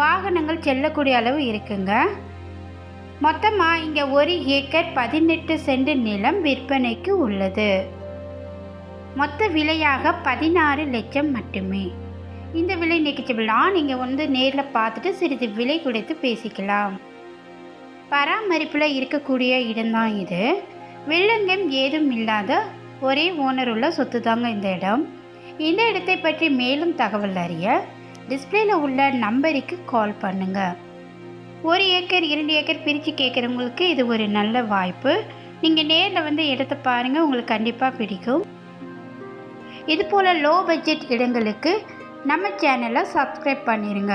வாகனங்கள் செல்லக்கூடிய அளவு இருக்குங்க. மொத்தமாக இங்கே ஒரு ஏக்கர் பதினெட்டு சென்ட் நிலம் விற்பனைக்கு உள்ளது. மொத்த விலையாக பதினாறு லட்சம் மட்டுமே. இந்த விலை நிகழ்ச்சிலாம் நீங்கள் வந்து நேரில் பார்த்துட்டு சிறிது விலை கொடுத்து பேசிக்கலாம். பராமரிப்பில் இருக்கக்கூடிய இடம்தான் இது. வெள்ளங்கம் ஏதும் இல்லாத ஒரே ஓனர் உள்ள சொத்து தாங்க இந்த இடம். இந்த இடத்தை பற்றி மேலும் தகவல் அறிய டிஸ்பிளேல உள்ள நம்பருக்கு கால் பண்ணுங்க. ஒரு ஏக்கர் இரண்டு ஏக்கர் பிரித்து கேட்குறவங்களுக்கு இது ஒரு நல்ல வாய்ப்பு. நீங்கள் நேரில் வந்து இடத்த பாருங்கள் உங்களுக்கு கண்டிப்பாக பிடிக்கும். இது போல் லோ பட்ஜெட் இடங்களுக்கு நம்ம சேனலை சப்ஸ்கிரைப் பண்ணிடுங்க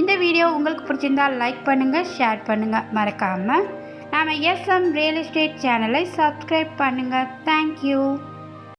இந்த வீடியோ உங்களுக்கு பிடிச்சிருந்தால் லைக் பண்ணுங்கள் ஷேர் பண்ணுங்கள் மறக்காமல் நாம் எஸ்எம் ரியல் எஸ்டேட் சேனலை சப்ஸ்கிரைப் பண்ணுங்கள் தேங்க்யூ